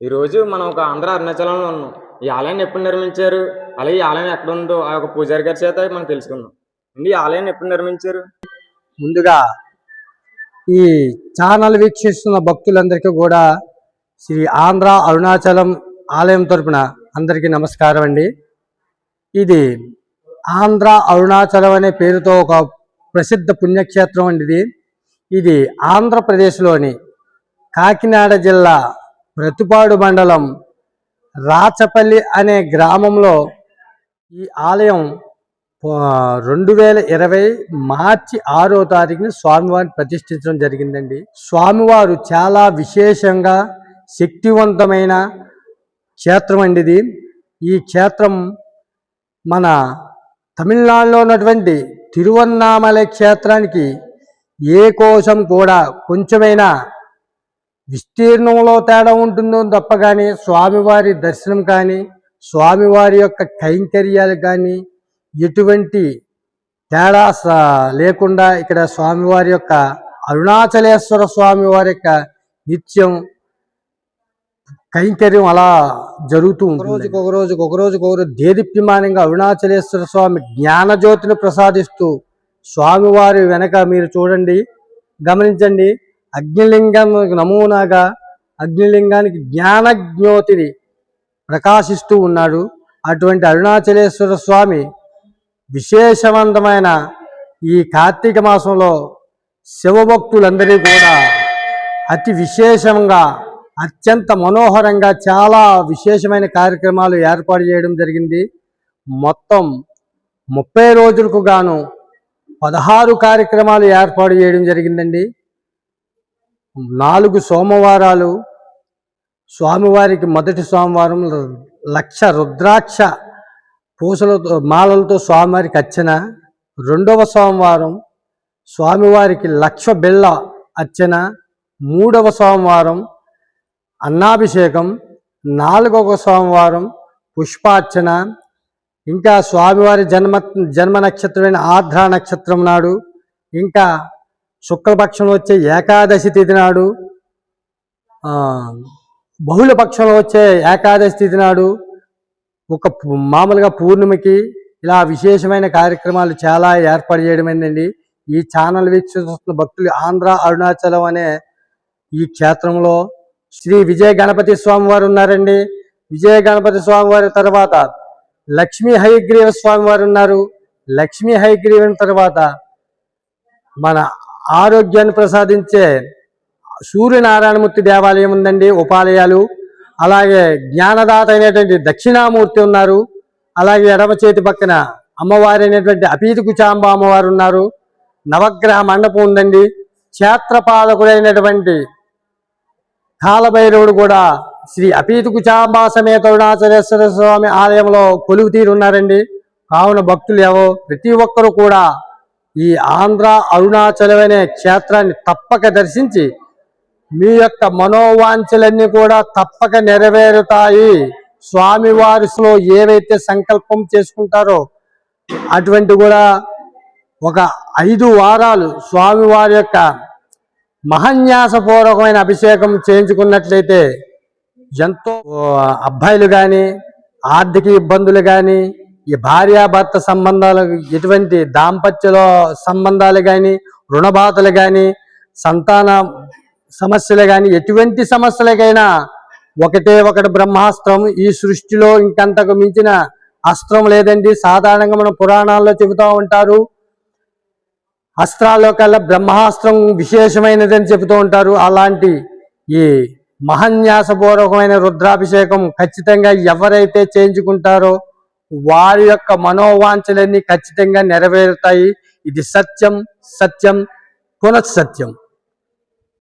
ఈరోజు మనం ఒక ఆంధ్ర అరుణాచలంలో ఉన్నాం. ఈ ఆలయాన్ని ఎప్పుడు నిర్మించారు? అలాగే ఈ ఆలయం ఎక్కడ ఉందో? ఆ యొక్క పూజారి గారి చేత మనం తెలుసుకుందాం. అండి ఈ ఆలయాన్ని ఎప్పుడు నిర్మించారు? ముందుగా ఈ ఛానల్ వీక్షిస్తున్న భక్తులందరికీ కూడా శ్రీ ఆంధ్ర అరుణాచలం ఆలయం తరపున అందరికీ నమస్కారం అండి. ఇది ఆంధ్ర అరుణాచలం అనే పేరుతో ఒక ప్రసిద్ధ పుణ్యక్షేత్రం అండి ఇది. ఇది ఆంధ్రప్రదేశ్లోని కాకినాడ జిల్లా ప్రతిపాడు మండలం రాచపల్లి అనే గ్రామంలో ఈ ఆలయం రెండు వేల ఇరవై మార్చి ఆరో తారీఖున స్వామివారిని ప్రతిష్ఠించడం జరిగిందండి. స్వామివారు చాలా విశేషంగా శక్తివంతమైన క్షేత్రం అండి ఇది. ఈ క్షేత్రం మన తమిళనాడులో ఉన్నటువంటి తిరువన్నామలై క్షేత్రానికి ఏ కోసం కూడా కొంచెమైనా విస్తీర్ణంలో తేడా ఉంటుందో తప్ప కానీ స్వామివారి దర్శనం కానీ స్వామివారి యొక్క కైంకర్యాలు కానీ ఎటువంటి తేడా లేకుండా ఇక్కడ స్వామివారి యొక్క అరుణాచలేశ్వర స్వామి వారి యొక్క నిత్యం కైంకర్యం అలా జరుగుతూ ఉంటుంది రోజుకి ఒక రోజుకి ఒక రోజుకి ఒక రోజు దేదీప్యమానంగా అరుణాచలేశ్వర స్వామి జ్ఞానజ్యోతిని ప్రసాదిస్తూ స్వామివారి వెనక మీరు చూడండి గమనించండి. అగ్నిలింగం నమూనాగా అగ్నిలింగానికి జ్ఞానజ్ఞోతిని ప్రకాశిస్తూ ఉన్నాడు. అటువంటి అరుణాచలేశ్వర స్వామి విశేషవంతమైన ఈ కార్తీక మాసంలో శివభక్తులందరూ కూడా అతి విశేషంగా అత్యంత మనోహరంగా చాలా విశేషమైన కార్యక్రమాలు ఏర్పాటు చేయడం జరిగింది. మొత్తం ముప్పై రోజులకు గాను పదహారు కార్యక్రమాలు ఏర్పాటు చేయడం జరిగిందండి. నాలుగు సోమవారాలు స్వామివారికి మొదటి సోమవారం లక్ష రుద్రాక్ష పూసలతో మాలలతో స్వామివారికి అర్చన. రెండవ సోమవారం స్వామివారికి లక్ష బిళ్ళ అర్చన. మూడవ సోమవారం అన్నాభిషేకం. నాలుగవ సోమవారం పుష్పార్చన. ఇంకా స్వామివారి జన్మ జన్మ నక్షత్రమైన ఆర్ద్ర నక్షత్రం నాడు ఇంకా శుక్లపక్షంలో వచ్చే ఏకాదశి తిథి నాడు బహుళపక్షంలో బహుళ పక్షంలో వచ్చే ఏకాదశి తిథి నాడు ఒక మామూలుగా పూర్ణిమకి ఇలా విశేషమైన కార్యక్రమాలు చాలా ఏర్పాటు చేయడమైందండి. ఈ ఛానల్ వీక్షిస్తున్న భక్తులు ఆంధ్ర అరుణాచలం అనే ఈ క్షేత్రంలో శ్రీ విజయ గణపతి స్వామి వారు ఉన్నారండి. విజయ గణపతి స్వామి వారి తర్వాత లక్ష్మీ హయగ్రీవ స్వామి వారు ఉన్నారు. లక్ష్మీ హయగ్రీవం తర్వాత మన ఆరోగ్యాన్ని ప్రసాదించే సూర్యనారాయణమూర్తి దేవాలయం ఉందండి ఉపాలయాలు. అలాగే జ్ఞానదాత అయినటువంటి దక్షిణామూర్తి ఉన్నారు. అలాగే ఎడమ చేతి పక్కన అమ్మవారి అయినటువంటి అపీతి కుచాంబ అమ్మవారు ఉన్నారు. నవగ్రహ మండపం ఉందండి. క్షేత్రపాలకుడైనటువంటి కాలభైరవుడు కూడా శ్రీ అపీతి కుచాంబా సమేత అరుణాచలేశ్వర స్వామి ఆలయంలో కొలుగుతీరు ఉన్నారండి కావున భక్తులు ఏవో ప్రతి ఒక్కరూ కూడా ఈ ఆంధ్ర అరుణాచలం అనే క్షేత్రాన్ని తప్పక దర్శించి మీ యొక్క మనోవాంఛలన్నీ కూడా తప్పక నెరవేరుతాయి. స్వామివారిలో ఏవైతే సంకల్పం చేసుకుంటారో అటువంటి కూడా ఒక ఐదు వారాలు స్వామివారి యొక్క మహన్యాసపూర్వకమైన అభిషేకం చేయించుకున్నట్లయితే ఎంతో అబ్బాయిలు కానీ ఆర్థిక ఇబ్బందులు కానీ ఈ భార్యాభర్త సంబంధాలు ఎటువంటి దాంపత్యలో సంబంధాలు కానీ రుణబాధలు కానీ సంతాన సమస్యలు కానీ ఎటువంటి సమస్యలకైనా ఒకటే ఒకటి బ్రహ్మాస్త్రం ఈ సృష్టిలో ఇంకంతకు మించిన అస్త్రం లేదండి. సాధారణంగా మన పురాణాల్లో చెబుతూ ఉంటారు. అస్త్రాల్లో కల్లా బ్రహ్మాస్త్రం విశేషమైనదని చెబుతూ ఉంటారు. అలాంటి ఈ మహన్యాసపూర్వకమైన రుద్రాభిషేకం ఖచ్చితంగా ఎవరైతే చేయించుకుంటారో వారి యొక్క మనోవాంఛలన్నీ ఖచ్చితంగా నెరవేరుతాయి. ఇది సత్యం సత్యం పునఃసత్యం.